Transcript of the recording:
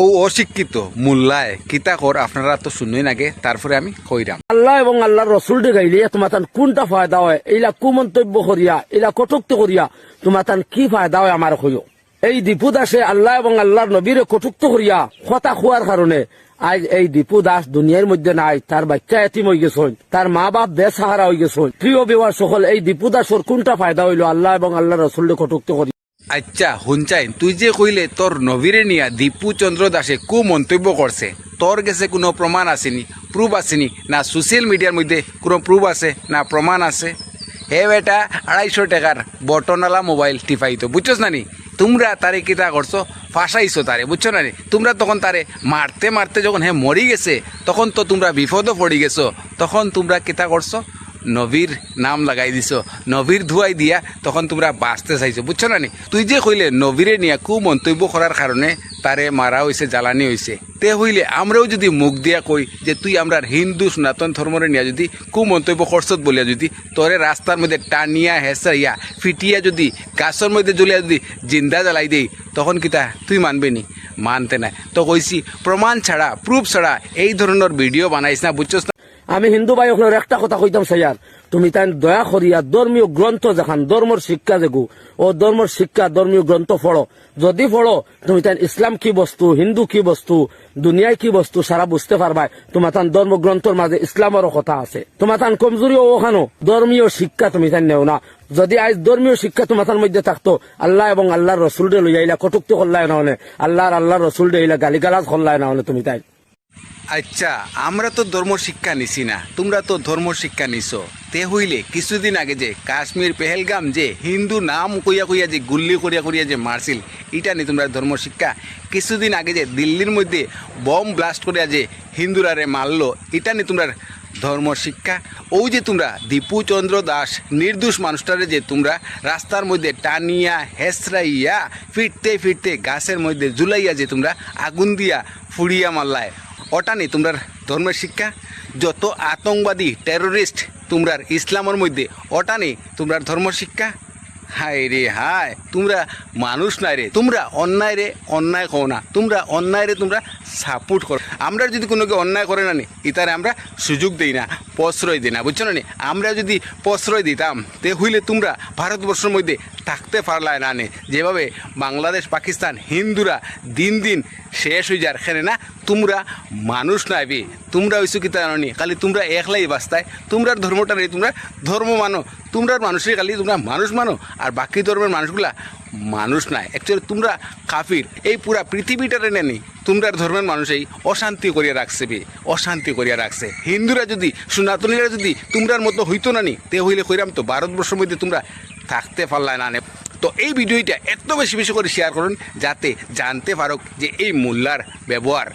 ও অশিক্ষিত, মোল্লায়। কিতা কর, আপনারা তো শুনুই নাগে তারপরে আমি কইরাম। আল্লাহ এবং আল্লাহর রসুল গাইলে তোমার কোনটা ফায়দা হয়? এইলা কুমন্তব্য করিয়া, এইলা কটুক্তি করিয়া তোমার কি ফায়দা হয় আমার হইও এই দীপু দাসে আল্লাহ এবং আল্লাহর নবীর কটুক্ত করিয়া, কথা খোয়ার কারণে আজ এই দীপু দাস দুনিয়ার মধ্যে নাই তার বাচ্চা এতিম হয়ে গেছেন তার মা বাপ বেসাহারা হয়ে গেছেন প্রিয় বিবাহ সকল, এই দীপু দাসর কোনটা ফায়দা হইল? আল্লাহ এবং আল্লাহ রসুল কটুক্ত করি আচ্ছা হুনচাইন, তুই যে কইলে তোর নবীরে নিয়া দীপু চন্দ্র দাসে কু মন্তব্য করছে, তোর গেছে কোনো প্রমাণ আসেনি প্রুফ আসেনি, না সোশ্যাল মিডিয়ার মধ্যে কোনো প্রুফ আছে, না প্রমাণ আছে? হে বেটা, আড়াইশো টাকার বটনওয়ালা মোবাইল টিপাইতো বুঝছস না নি তোমরা তারে কিতা করছ? ফাঁসাইছো তারে, বুঝছ না নি তোমরা তখন তারে মারতে মারতে যখন হে মরি গেছে, তখন তো তোমরা বিপদও পড়ি গেছো, তখন তোমরা কিতা করছ? নবীর নাম লাগাই দিছ নবীর ধুয়াই দিয়া, তখন তোমরা বাঁচতে চাইছো। বুঝছ না নি তুই যে কইলে নবীরে নিয়ে কু মন্তব্য করার কারণে তারে মারা হয়েছে জ্বালানি হয়েছে তে হইলে আমরাও যদি মুখ দিয়া কই যে তুই আমরা হিন্দু সনাতন ধর্মরে নিয়ে যদি কু মন্তব্য করছত বলিয়া যদি তোরে রাস্তার মধ্যে টানিয়া হেসাইয়া ফিটিয়া যদি গাছের মধ্যে জ্বলিয়া যদি জিন্দা জ্বালাই দেই, তখন কিতা তুই মানবে নি? মানতে না তো কইছি প্রমাণ ছাড়া প্রুফ ছাড়া এই ধরনের ভিডিও বানাইছ না, বুঝছস আমি হিন্দু ভাই ওখানে একটা কথা কইতাম স্যার তুমি তাই দয়া করিয়া ধর্মীয় গ্রন্থ যেখান ধর্মর শিক্ষা যেগু ও ধর্মর শিক্ষা ধর্মীয় গ্রন্থ পড়ো যদি পড়ো তুমি তাই ইসলাম কি বস্তু, হিন্দু কি বস্তু দুনিয়ায় কি বস্তু সারা বুঝতে পারবা তোমার তান ধর্মগ্রন্থর মাঝে ইসলামেরও কথা আছে। তোমার তান কমজোরি ওখানো ধর্মীয় শিক্ষা তুমি তাই নেও না। যদি আজ ধর্মীয় শিক্ষা তোমার তার মধ্যে থাকতো, আল্লাহ এবং আল্লাহর রসুল ডে লইয়া কটুক্তি করলাই না হলে আল্লাহর আল্লাহর রসুল ডে গালিগালাজ করলাই না হলে তুমি তাই আচ্ছা আমরা তো ধর্ম শিক্ষা নিছি না, তোমরা তো ধর্ম শিক্ষা নিছো। তে হইলে কিছুদিন আগে যে কাশ্মীর পেহেলগাম যে হিন্দু নাম কইয়া কইয়া যে গুল্লি করিয়া করিয়া যে মারছিল এটা নি তোমরা ধর্ম শিক্ষা কিছুদিন আগে যে দিল্লির মধ্যে বম ব্লাস্ট করিয়া যে হিন্দুরারে মারলো এটা নি তোমরা ধর্ম শিক্ষা ওই যে তোমরা দীপু চন্দ্র দাস, নির্দোষ মানুষটারে যে তোমরা রাস্তার মধ্যে টানিয়া হেসরাইয়া ফিরতে ফিরতে গাছের মধ্যে জুলাইয়া যে তোমরা আগুন দিয়া ফুড়িয়া মাল্লায় ওটা নেই তোমরার ধর্মের শিক্ষা, যত আতঙ্কবাদী টেরোরিস্ট তোমরার ইসলামের মধ্যে ওটা নেই তোমরার ধর্ম শিক্ষা হায় রে হায়, তোমরা মানুষ নাই রে, তোমরা অন্যায় রে, অন্যায় কো না, তোমরা অন্যায় রে, তোমরা সাপোর্ট করো। আমরা যদি কোনো কেউ অন্যায় করে না নি, ইতারে আমরা সুযোগ দিই না, প্রশ্রয় দিই না, বুঝছ না নি? আমরা যদি প্রশ্রয় দিতাম, তে হইলে তোমরা ভারতবর্ষের মধ্যে থাকতে পারলায় না নে। যেভাবে বাংলাদেশ, পাকিস্তান, হিন্দুরা দিন দিন শেষ হয়ে যার খেনে না, তোমরা মানুষ নাইবে তোমরা হইছো কি জানি খালি তোমরা একলাই বাস্তায় তোমরা ধর্মটা নেই, তোমরা ধর্ম মানো তোমরার মানুষের খালি, তোমরা মানুষ মানো, আর বাকি ধর্মের মানুষগুলা মানুষ নাই। অ্যাকচুয়ালি তোমরা কাফির, এই পুরা পৃথিবীটারে নেনি তোমরা ধর্মের মানুষ এই অশান্তি করিয়া রাখছে বে, অশান্তি করিয়া রাখছে। হিন্দুরা যদি, সনাতনীরা যদি তোমরার মতো হইতো না নি, তে হইলে কইরাম তো ভারতবর্ষের মধ্যে তোমরা থাকতে পারলাই না তো এই ভিডিওটা এত বেশি বেশি করে শেয়ার করুন, যাতে জানতে পারো যে এই মোল্লার ব্যবহার।